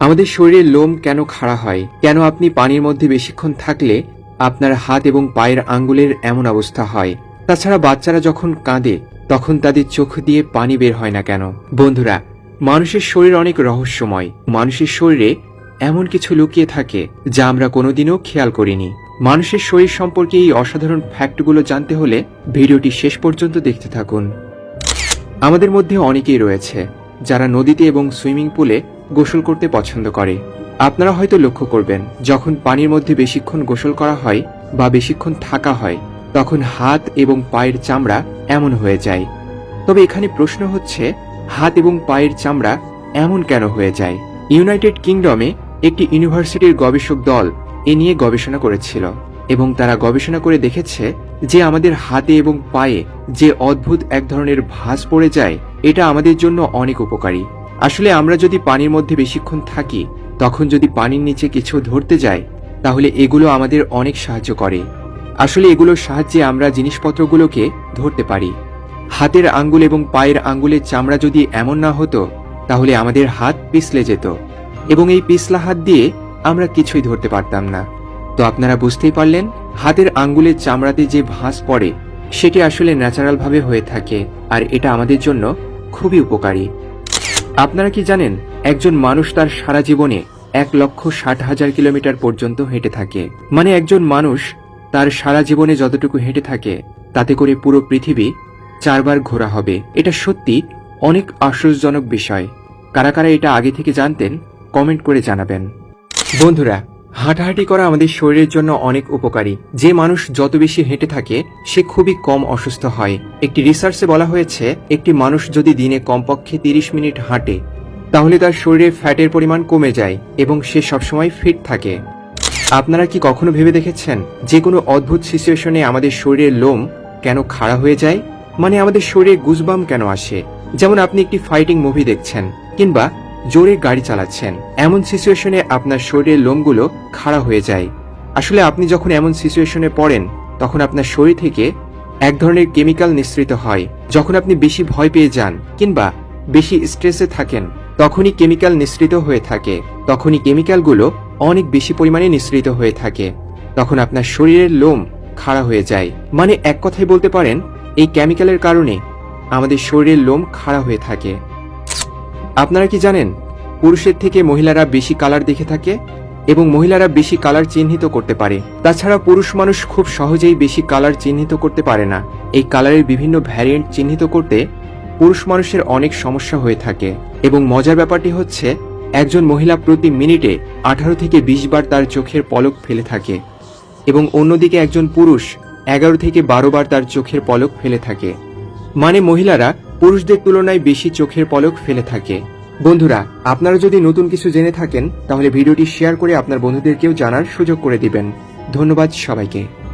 আমাদের শরীরের লোম কেন খাড়া হয়? কেন আপনি পানির মধ্যে বেশিক্ষণ থাকলে আপনার হাত এবং পায়ের আঙ্গুলের এমন অবস্থা হয়? তাছাড়া বাচ্চারা যখন কাঁদে, তখন তাদের চোখ দিয়ে পানি বের হয় না কেন? বন্ধুরা, মানুষের শরীর অনেক রহস্যময়। মানুষের শরীরে এমন কিছু লুকিয়ে থাকে যা আমরা কোনোদিনও খেয়াল করিনি। মানুষের শরীর সম্পর্কে এই অসাধারণ ফ্যাক্টগুলো জানতে হলে ভিডিওটি শেষ পর্যন্ত দেখতে থাকুন। আমাদের মধ্যে অনেকেই রয়েছে, যারা নদীতে এবং সুইমিং পুলে গোসল করতে পছন্দ করে। আপনারা হয়তো লক্ষ্য করবেন, যখন পানির মধ্যে বেশিক্ষণ গোসল করা হয় বা বেশিক্ষণ থাকা হয়, তখন হাত এবং পায়ের চামড়া এমন হয়ে যায়। তবে এখানে প্রশ্ন হচ্ছে, হাত এবং পায়ের চামড়া এমন কেন হয়ে যায়? ইউনাইটেড কিংডমে একটি ইউনিভার্সিটির গবেষক দল এ নিয়ে গবেষণা করেছিল এবং তারা গবেষণা করে দেখেছে যে আমাদের হাতে এবং পায়ে যে অদ্ভুত এক ধরনের ভাঁজ পড়ে যায়, এটা আমাদের জন্য অনেক উপকারী। আসলে আমরা যদি পানির মধ্যে বেশিক্ষণ থাকি, তখন যদি পানির নিচে কিছু ধরতে যাই, তাহলে এগুলো আমাদের অনেক সাহায্য করে। আসলে এগুলোর সাহায্যে আমরা জিনিসপত্রগুলোকে ধরতে পারি। হাতের আঙ্গুল এবং পায়ের আঙ্গুলের চামড়া যদি এমন না হতো, তাহলে আমাদের হাত পিছলে যেত এবং এই পিছলা হাত দিয়ে আমরা কিছুই ধরতে পারতাম না। তো আপনারা বুঝতেই পারলেন, হাতের আঙ্গুলের চামড়াতে যে ভাঁজ পড়ে, সেটি আসলে ন্যাচারালভাবে হয়ে থাকে, আর এটা আমাদের জন্য খুবই উপকারী। আপনারা কি জানেন, একজন মানুষ তার সারা জীবনে এক লক্ষ ষাট হাজার কিলোমিটার পর্যন্ত হেঁটে থাকে। মানে একজন মানুষ তার সারা জীবনে যতটুকু হেঁটে থাকে, তাতে করে পুরো পৃথিবী চারবার ঘোরা হবে। এটা সত্যি অনেক আশ্বাসজনক বিষয়। কারা কারা এটা আগে থেকে জানতেন, কমেন্ট করে জানাবেন। বন্ধুরা হাঁটাহাঁটি করা আমাদের শরীরের জন্য অনেক উপকারী। যে মানুষ যত বেশি হেঁটে থাকে, সে খুবই কম অসুস্থ হয়। একটি রিসার্চে বলা হয়েছে, একটি মানুষ যদি দিনে কমপক্ষে তিরিশ মিনিট হাঁটে, তাহলে তার শরীরে ফ্যাটের পরিমাণ কমে যায় এবং সে সবসময় ফিট থাকে। আপনারা কি কখনো ভেবে দেখেছেন, যে কোনো অদ্ভুত সিচুয়েশনে আমাদের শরীরের লোম কেন খাড়া হয়ে যায়? মানে আমাদের শরীরে গুজবাম কেন আসে? যেমন আপনি একটি ফাইটিং মুভি দেখছেন, কিংবা জোরে গাড়ি চালাচ্ছেন। এমন সিচুয়েশনে আপনার শরীরের লোমগুলো খাড়া হয়ে যায়। আসলে আপনি যখন এমন সিচুয়েশনে পড়েন, তখন আপনার শরীর থেকে এক ধরনের কেমিক্যাল নিঃসৃত হয়। যখন আপনি বেশি ভয় পেয়ে যান কিংবা বেশি স্ট্রেসে থাকেন, তখনই কেমিক্যাল নিঃসৃত হয়ে থাকে। তখনই কেমিক্যালগুলো অনেক বেশি পরিমাণে নিঃসৃত হয়ে থাকে। তখন আপনার শরীরের লোম খাড়া হয়ে যায়। মানে এক কথায় বলতে পারেন, এই কেমিক্যালের কারণে আমাদের শরীরের লোম খাড়া হয়ে থাকে। আপনারা কি জানেন, পুরুষের থেকে মহিলারা বেশি কালার দেখে থাকে এবং মহিলারা বেশি কালার চিহ্নিত করতে পারে। তাছাড়া পুরুষ মানুষ খুব সহজেই বেশি কালার চিহ্নিত করতে পারে না। এই কালারের বিভিন্ন ভ্যারিয়েন্ট চিহ্নিত করতে পুরুষ মানুষের অনেক সমস্যা হয়ে থাকে। এবং মজার ব্যাপারটি হচ্ছে, একজন মহিলা প্রতি মিনিটে আঠারো থেকে বিশ বার তার চোখের পলক ফেলে থাকে এবং অন্যদিকে একজন পুরুষ এগারো থেকে বারো বার তার চোখের পলক ফেলে থাকে। মানে মহিলারা পুরুষদের তুলনায় বেশি চোখের পলক ফেলে থাকে। বন্ধুরা, আপনারা যদি নতুন কিছু জেনে থাকেন, তাহলে ভিডিওটি শেয়ার করে আপনার বন্ধুদেরকেও জানার সুযোগ করে দিবেন। ধন্যবাদ সবাইকে।